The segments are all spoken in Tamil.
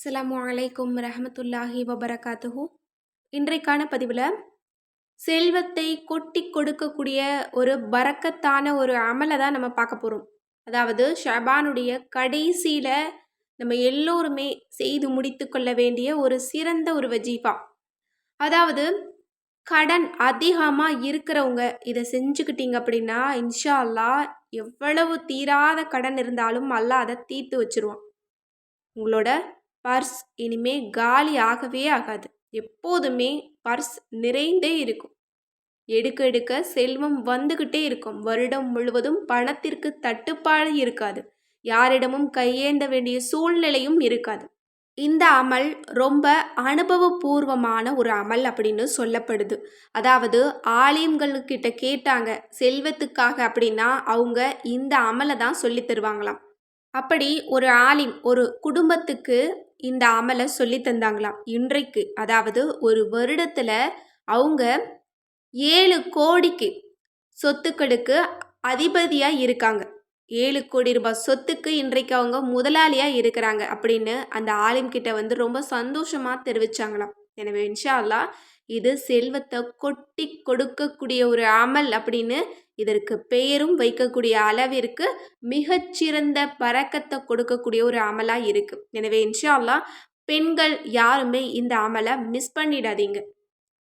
அஸ்லாம் அலைக்கும் ரஹமத்துல்லாஹி வபரகாத்துஹூ. இன்றைக்கான பதிவில் செல்வத்தை கொட்டி கொடுக்கக்கூடிய ஒரு பறக்கத்தான ஒரு அமலை தான் நம்ம பார்க்க போகிறோம் அதாவது ஷபானுடைய கடைசியில் நம்ம எல்லோருமே செய்து முடித்து கொள்ள வேண்டிய ஒரு சிறந்த ஒரு வஜீஃபா. அதாவது கடன் அதிகமாக இருக்கிறவங்க இதை செஞ்சுக்கிட்டீங்க அப்படின்னா இன்ஷா அல்லாஹ் எவ்வளவு தீராத கடன் இருந்தாலும் அல்லாஹ் அதை தீர்த்து வச்சிருவான். உங்களோட பர்ஸ் இனிமே காலி ஆகவே ஆகாது. எப்போதுமே பர்ஸ் நிறைந்தே இருக்கும். எடுக்க எடுக்க செல்வம் வந்துக்கிட்டே இருக்கும். வருடம் முழுவதும் பணத்திற்கு தட்டுப்பாடு இருக்காது. யாரிடமும் கையேந்த வேண்டிய சூழ்நிலையும் இருக்காது. இந்த அமல் ரொம்ப அனுபவபூர்வமான ஒரு அமல் அப்படின்னு சொல்லப்படுது. அதாவது ஆலயங்கள்கிட்ட கேட்டாங்க செல்வத்துக்காக அப்படின்னா அவங்க இந்த அமலை தான் சொல்லி தருவாங்களாம். அப்படி ஒரு ஆலிம் ஒரு குடும்பத்துக்கு இந்த அமலை சொல்லி தந்தாங்களாம். இன்றைக்கு அதாவது ஒரு வருடத்தில் அவங்க ஏழு கோடிக்கு சொத்துக்களுக்கு அதிபதியாக இருக்காங்க. ஏழு கோடி ரூபாய் சொத்துக்கு இன்றைக்கு அவங்க முதலாளியாக இருக்கிறாங்க அப்படின்னு அந்த ஆலிம் கிட்ட வந்து ரொம்ப சந்தோஷமாக தெரிவிச்சாங்களாம். எனவே இன்ஷா அல்லா இது செல்வத்தை கொட்டி கொடுக்கக்கூடிய ஒரு அமல் அப்படின்னு இதற்கு பெயரும் வைக்கக்கூடிய அளவிற்கு மிகச்சிறந்த பறக்கத்தை கொடுக்கக்கூடிய ஒரு அமலாக இருக்குது எனவே இன்ஷால்லா பெண்கள் யாருமே இந்த அமலை மிஸ் பண்ணிடாதீங்க.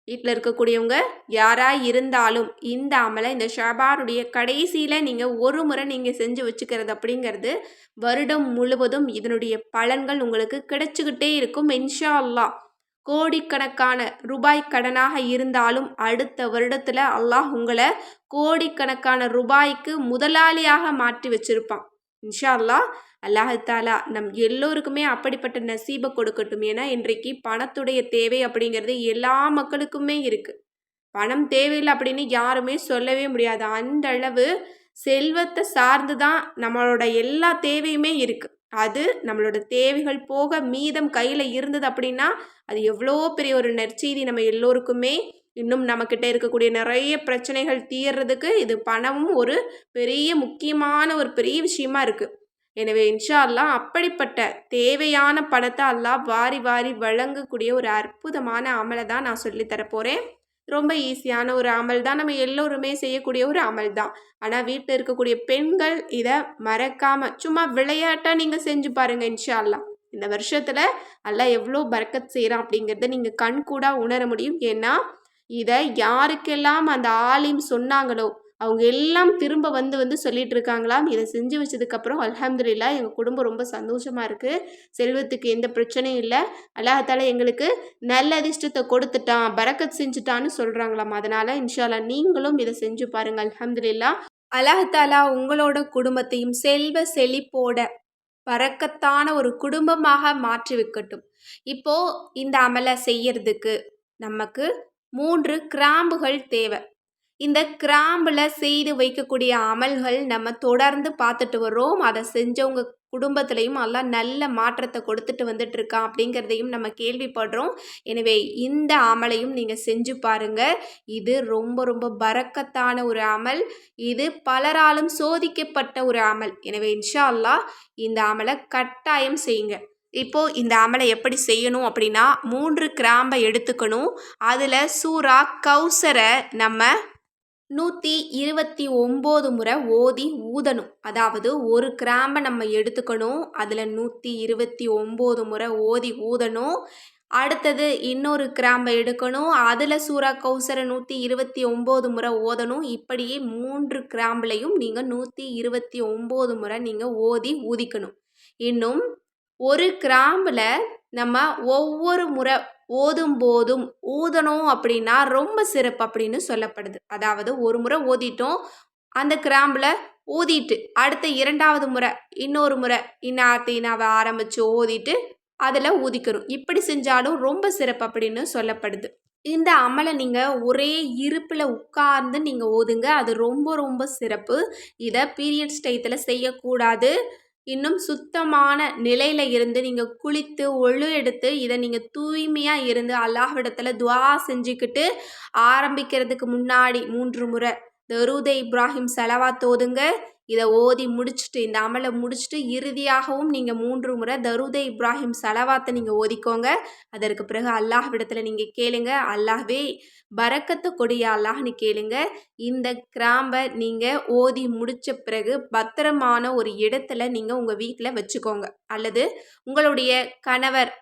வீட்டில் இருக்கக்கூடியவங்க யாராக இருந்தாலும் இந்த அமலை இந்த ஷபாருடைய கடைசியில் நீங்கள் ஒரு முறை நீங்கள் செஞ்சு வச்சுக்கிறது அப்படிங்கிறது வருடம் முழுவதும் இதனுடைய பலன்கள் உங்களுக்கு கிடைச்சிக்கிட்டே இருக்கும் இன்ஷா அல்லா கோடிக்கணக்கான ரூபாய் கடனாக இருந்தாலும் அடுத்த வருடத்தில் அல்லாஹ் உங்களை கோடிக்கணக்கான ரூபாய்க்கு முதலாளியாக மாற்றி வச்சிருப்பான். இன்ஷா அல்லாஹ் தாலா நம் எல்லோருக்குமே அப்படிப்பட்ட நசீபை கொடுக்கட்டும். ஏன்னா இன்றைக்கு பணத்துடைய தேவை அப்படிங்கிறது எல்லா மக்களுக்குமே இருக்குது பணம் தேவையில்லை அப்படின்னு யாருமே சொல்லவே முடியாது. அந்த அளவு செல்வத்தை சார்ந்து தான் நம்மளோட எல்லா தேவையுமே இருக்குது அது நம்மளோட தேவைகள் போக மீதம் கையில் இருந்தது அப்படின்னா அது எவ்வளோ பெரிய ஒரு நற்செய்தி நம்ம எல்லோருக்குமே. இன்னும் நம்மக்கிட்ட இருக்கக்கூடிய நிறைய பிரச்சனைகள் தீர்றதுக்கு இது பணமும் ஒரு பெரிய முக்கியமான ஒரு பெரிய விஷயமா இருக்குது எனவே இன்ஷா அல்லா அப்படிப்பட்ட தேவையான பணத்தை அல்லாஹ் வாரி வாரி வழங்கக்கூடிய ஒரு அற்புதமான அமலை தான் நான் சொல்லித்தர போகிறேன் ரொம்ப ஈஸியான ஒரு அமல் தான். நம்ம எல்லோருமே செய்யக்கூடிய ஒரு அமல் தான். ஆனால் வீட்டில் இருக்கக்கூடிய பெண்கள் இதை மறக்காமல் சும்மா விளையாட்டாக நீங்கள் செஞ்சு பாருங்கள் இன்ஷால்லாம் இந்த வருஷத்தில் அல்லாஹ் எவ்வளோ பறக்கத் செய்கிறான் அப்படிங்கிறத நீங்கள் கண் கூட உணர முடியும். ஏன்னா இதை யாருக்கெல்லாம் அந்த ஆலிம் சொன்னாங்களோ அவங்க எல்லாம் திரும்ப வந்து வந்து சொல்லிட்டு இருக்காங்களாம் இதை செஞ்சு வச்சதுக்கப்புறம் அல்ஹம்துலில்லா எங்கள் குடும்பம் ரொம்ப சந்தோஷமாக இருக்குது செல்வத்துக்கு எந்த பிரச்சனையும் இல்லை. அல்லாஹால எங்களுக்கு நல்ல அதிர்ஷ்டத்தை கொடுத்துட்டான் பறக்கத் செஞ்சுட்டான்னு சொல்கிறாங்களாம் அதனால் இன்ஷால்லா நீங்களும் இதை செஞ்சு பாருங்கள் அல்ஹம்துலில்லா. அல்லாஹாலா உங்களோட குடும்பத்தையும் செல்வ செழிப்போட பறக்கத்தான ஒரு குடும்பமாக மாற்றி வைக்கட்டும். இப்போ இந்த அமலை செய்யறதுக்கு நமக்கு மூன்று கிராம்புகள் தேவை. இந்த கிராம்பில் செய்து வைக்கக்கூடிய அமல்கள் நம்ம தொடர்ந்து பார்த்துட்டு வர்றோம். அதை செஞ்சவங்க குடும்பத்திலையும் எல்லாம் நல்ல மாற்றத்தை கொடுத்துட்டு வந்துட்டு இருக்கான் அப்படிங்கிறதையும் நம்ம கேள்விப்படுறோம். எனவே இந்த அமலையும் நீங்கள் செஞ்சு பாருங்க. இது ரொம்ப ரொம்ப பறக்கத்தான ஒரு அமல். இது பலராலும் சோதிக்கப்பட்ட ஒரு அமல். எனவே இன்ஷா அல்லாஹ் இந்த அமலை கட்டாயம் செய்யுங்க. இப்போ இந்த அமலை எப்படி செய்யணும் அப்படின்னா மூன்று கிராம்பை எடுத்துக்கணும். அதில் சூறா கௌசரை நம்ம நூற்றி இருபத்தி ஒம்பது முறை ஓதி ஊதணும். அதாவது ஒரு கிராம்பை நம்ம எடுத்துக்கணும் அதில் நூற்றி இருபத்தி ஒம்பது முறை ஓதி ஊதணும். அடுத்தது இன்னொரு கிராம்பை எடுக்கணும் அதில் சூறா கௌசரை நூற்றி இருபத்தி ஒம்பது முறை ஓதணும். இப்படியே மூன்று கிராம்புலையும் நீங்கள் நூற்றி இருபத்தி ஒம்பது முறை நீங்கள் ஓதி ஊதிக்கணும். இன்னும் ஒரு கிராம்பில் நம்ம ஒவ்வொரு முறை ஓதும் போதும் ஊதணும் அப்படின்னா ரொம்ப சிறப்பு அப்படின்னு சொல்லப்படுது. அதாவது ஒரு முறை ஓதிட்டோம் அந்த கிராம்பில் ஊதிட்டு அடுத்த இரண்டாவது முறை இன்னொரு முறை இன்னாத்தினாவை ஆரம்பித்து ஓதிட்டு அதில் ஊதிக்கணும். இப்படி செஞ்சாலும் ரொம்ப சிறப்பு அப்படின்னு சொல்லப்படுது. இந்த அமலை நீங்கள் ஒரே இருப்பில் உட்கார்ந்து நீங்கள் ஓதுங்க. அது ரொம்ப ரொம்ப சிறப்பு. இதை பீரியட்ஸ் டயத்தில் செய்யக்கூடாது. இன்னும் சுத்தமான நிலையில் இருந்து நீங்கள் குளித்து ஒழு எடுத்து இதை நீங்கள் தூய்மையாக இருந்து அல்லாஹ்விடத்தில் துவா செஞ்சுக்கிட்டு ஆரம்பிக்கிறதுக்கு முன்னாடி மூன்று முறை தருதை இப்ராஹிம் செலவாத் ஓதுங்க இதை ஓதி முடிச்சுட்டு இந்த அமலை முடிச்சுட்டு இறுதியாகவும் நீங்கள் மூன்று முறை தருதை இப்ராஹிம் செலவாத்தை நீங்கள் ஓதிக்கோங்க. அதற்கு பிறகு அல்லாஹ் விடத்தில் நீங்கள் கேளுங்க. அல்லாஹ்வே பறக்கத்து கொடிய அல்லாஹ்னு கேளுங்க. இந்த கிராம்பை நீங்கள் ஓதி முடித்த பிறகு பத்திரமான ஒரு இடத்துல நீங்கள் உங்கள் வீட்டில் வச்சுக்கோங்க. அல்லது உங்களுடைய கணவர்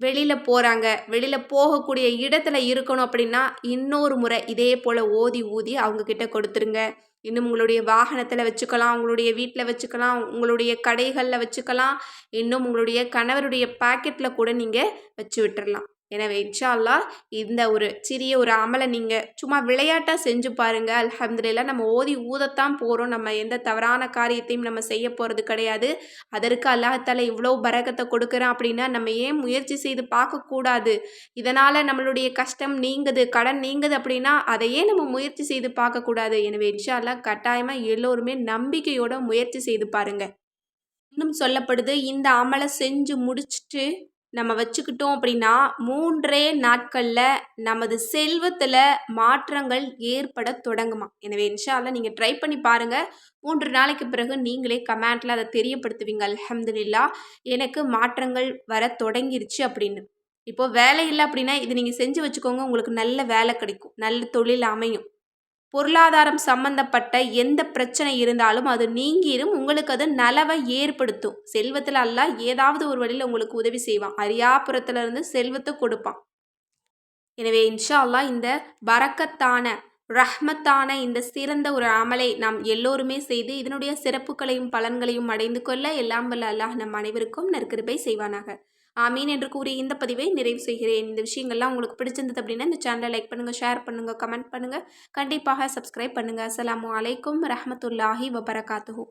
வெளியில் போகிறாங்க வெளியில் போகக்கூடிய இடத்துல இருக்கணும் அப்படின்னா இன்னொரு முறை இதே போல் ஓதி ஊதி அவங்கக்கிட்ட கொடுத்துருங்க. இன்னும் உங்களுடைய வாகனத்தில் வச்சுக்கலாம் உங்களுடைய வீட்டில் வச்சுக்கலாம் உங்களுடைய கடைகளில் வச்சுக்கலாம் இன்னும் உங்களுடைய கணவருடைய பாக்கெட்டில் கூட நீங்கள் வச்சு விட்டுறலாம். எனவே இன்ஷால்லா இந்த ஒரு சிறிய ஒரு அமலை நீங்கள் சும்மா விளையாட்டாக செஞ்சு பாருங்கள் அல்ஹம்துலில்லா நம்ம ஓதி ஊதத்தான் போகிறோம் நம்ம எந்த தவறான காரியத்தையும் நம்ம செய்ய போகிறது கிடையாது. அதற்கு அல்லாஹால இவ்வளோ பரகத்தை கொடுக்குறான் அப்படின்னா நம்ம ஏன் முயற்சி செய்து பார்க்கக்கூடாது இதனால் நம்மளுடைய கஷ்டம் நீங்குது கடன் நீங்குது அப்படின்னா அதையே நம்ம முயற்சி செய்து பார்க்கக்கூடாது எனவே இன்ஷால்லா கட்டாயமாக எல்லோருமே நம்பிக்கையோட முயற்சி செய்து பாருங்கள் இன்னும் சொல்லப்படுது இந்த அமலை செஞ்சு முடிச்சுட்டு நம்ம வச்சுக்கிட்டோம் அப்படின்னா மூன்றே நாட்களில் நமது செல்வத்தில் மாற்றங்கள் ஏற்பட தொடங்குமா? எனவே இன்ஷால்ல நீங்கள் ட்ரை பண்ணி பாருங்கள் மூன்று நாளைக்கு பிறகு நீங்களே கமெண்ட்டில் அதை தெரியப்படுத்துவீங்க. அலமதுல்லா எனக்கு மாற்றங்கள் வர தொடங்கிருச்சு அப்படின்னு. இப்போது வேலை இல்லை அப்படின்னா இது நீங்கள் செஞ்சு வச்சுக்கோங்க. உங்களுக்கு நல்ல வேலை கிடைக்கும். நல்ல தொழில் அமையும். பொருளாதாரம் சம்பந்தப்பட்ட எந்த பிரச்சனை இருந்தாலும் அது நீங்கிரும். உங்களுக்கு அது நலவை ஏற்படுத்தும். செல்வத்தில் அல்ல ஏதாவது ஒரு வழியில் உங்களுக்கு உதவி செய்வான். அரியாபுரத்துல இருந்து செல்வத்தை கொடுப்பான். எனவே இன்ஷா அல்லா இந்த பறக்கத்தான ரஹ்மத்தான இந்த சிறந்த ஒரு அமலை நாம் எல்லோருமே செய்து இதனுடைய சிறப்புகளையும் பலன்களையும் அடைந்து கொள்ள எல்லாம் வல்ல அல்லாஹ் நம் அனைவருக்கும் நற்கிருப்பை செய்வானாக. ஆமீன் என்று கூறி இந்த பதிவை நிறைவு செய்கிறேன். இந்த விஷயங்கள்லாம் உங்களுக்கு பிடிச்சிருந்தது அப்படின்னா இந்த சேனலை லைக் பண்ணுங்கள் ஷேர் பண்ணுங்கள் கமெண்ட் பண்ணுங்கள் கண்டிப்பாக சப்ஸ்கிரைப் பண்ணுங்கள் அஸ்லாம் வலைக்கம் ரஹமத்துல்லாஹி வபரகாத்துஹூ.